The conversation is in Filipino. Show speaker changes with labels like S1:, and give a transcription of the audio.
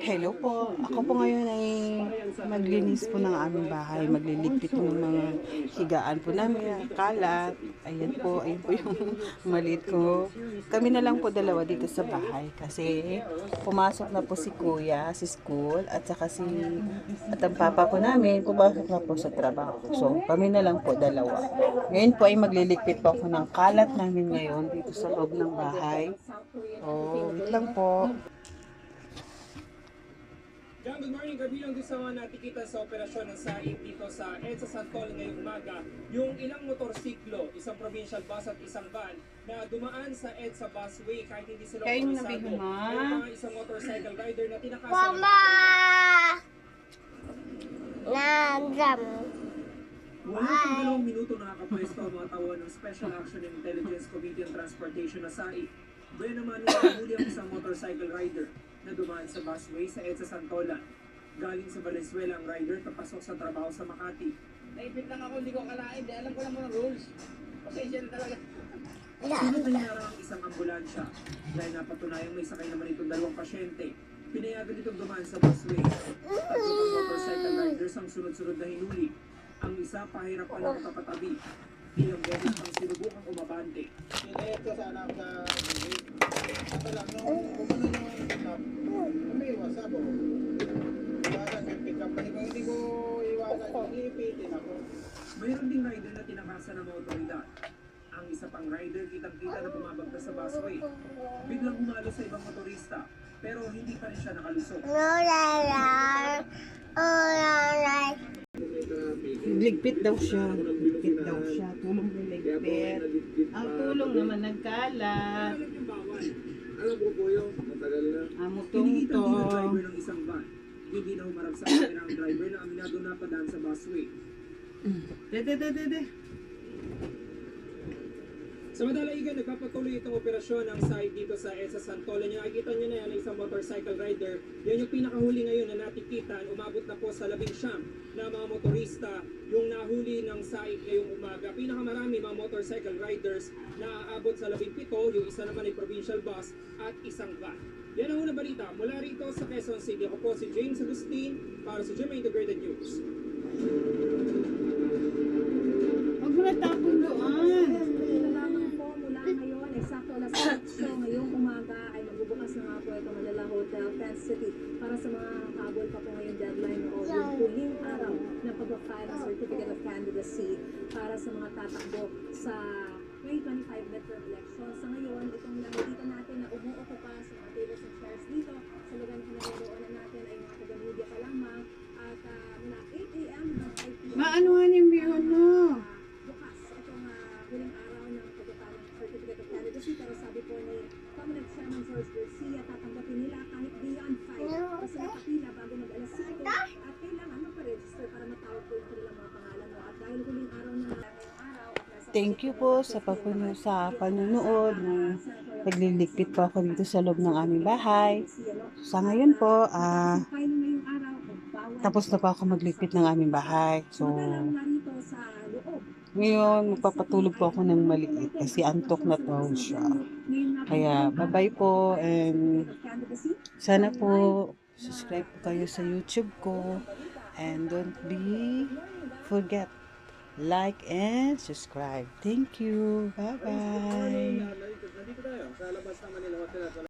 S1: Hello po. Ako po ngayon ay maglinis po ng aming bahay. Magliligpit ng mga higaan po namin, kalat. Ayan po, ayun po yung maliit ko. Kami na lang po dalawa dito sa bahay kasi pumasok na po si kuya, si school, at saka si at ang papa po namin pumasok na po sa trabaho. So, kami na lang po dalawa. Ngayon po ay magliligpit po ako ng kalat namin ngayon dito sa loob ng bahay. Wait lang po.
S2: Good morning. Kabilang doon sa mga natikita sa operasyon ng SAIP dito sa EDSA Santol ngayong umaga, yung ilang motorsiklo, isang provincial bus at isang van na dumaan sa EDSA busway kahit hindi sila autorisado.
S1: Bihuma.
S2: May mga isang motorcycle rider na tinakasan.
S3: Mama! Nandam.
S2: Wala pang dalawang minuto nakakapwesto ang mga tao ng Special Action and Intelligence Committee on Transportation na SAIP. Gaya naman huli ang isang motorcycle rider na dumaan sa busway sa EDSA Santolan. Galing sa Valenzuela ang rider tapasok sa trabaho sa Makati.
S4: Naipit lang ako, hindi ko kalain. Di alam ko lang mga rules. Pasensya na talaga.
S2: Sinunod ang isang ambulansya dahil napatunayang may sakay naman itong dalawang pasyente. Pinayagan itong dumaan sa busway. Tatlo pang motorcycle riders ang sunod-sunod na hinuli. Ang isa pahirap pa lang kapatabi. Ilang beses ang sinubukang umabante.
S4: Kinayat ko sana ako sa Ito lang, nung kumano yung
S2: rider na tinakasan ng otoridad. Ang isa pang rider kitang-kita na bumabagta sa busway. Biglang humalo sa ibang motorista pero hindi pa rin siya nakalusot.
S1: Ligpit daw siya. Ligpit daw siya. Tulong ng ligpit. Ang tulong naman nagkalat.
S4: Alam ko po yun, matagal na.
S1: Amutong to.
S2: driver ng isang van. Hindi na humarap sa camera ang driver na aminado na padaan sa busway.
S1: Dede, dede, dede.
S2: Sa Madalaigan, nagpapatuloy itong operasyon ng side dito sa EDSA Santolan. Yung nakikita nyo na yan, isang motorcycle rider. Yan yung pinakahuli ngayon na natikitan. Umabot na po sa labing siyam na mga motorista yung nahuli ng side ngayong umaga. Pinakamarami mga motorcycle riders na aabot sa labing pito. Yung isa naman ay provincial bus at isang van. Yan ang unang balita. Mula rito sa Quezon City, ako po si James Agustin para sa GMA Integrated News.
S1: Huwag mo na tapon doon.
S5: lamang po mula ngayon, eksakto alas 8 ngayong umaga ay magbubukas na po ito Manila Hotel, City para sa mga kabol pa po ngayong deadline o yung huling araw na pag-file ng Certificate of Candidacy para sa mga tatakbo sa 2025 midterm election. Sa ngayon, itong nakikita natin na umuupo pa sa mga Garcia tatanggapin nila kahit beyond 5 kasi nakapila bago mag alas 5 at kailangan magpa-register para matawag po yung kanilang mga pangalan mo at dahil huling araw na ngayong araw
S1: Thank you po sa papuno sa panunood na nagliligpit po ako dito sa loob ng aming bahay. Sa ngayon po, ah, tapos na po ako magligpit ng aming bahay. So, ngayon magpapatulog po ako ng maliit kasi antok na daw siya. Kaya bye-bye po and sana po subscribe po kayo sa YouTube ko and don't be forget like and subscribe. Thank you. Bye-bye.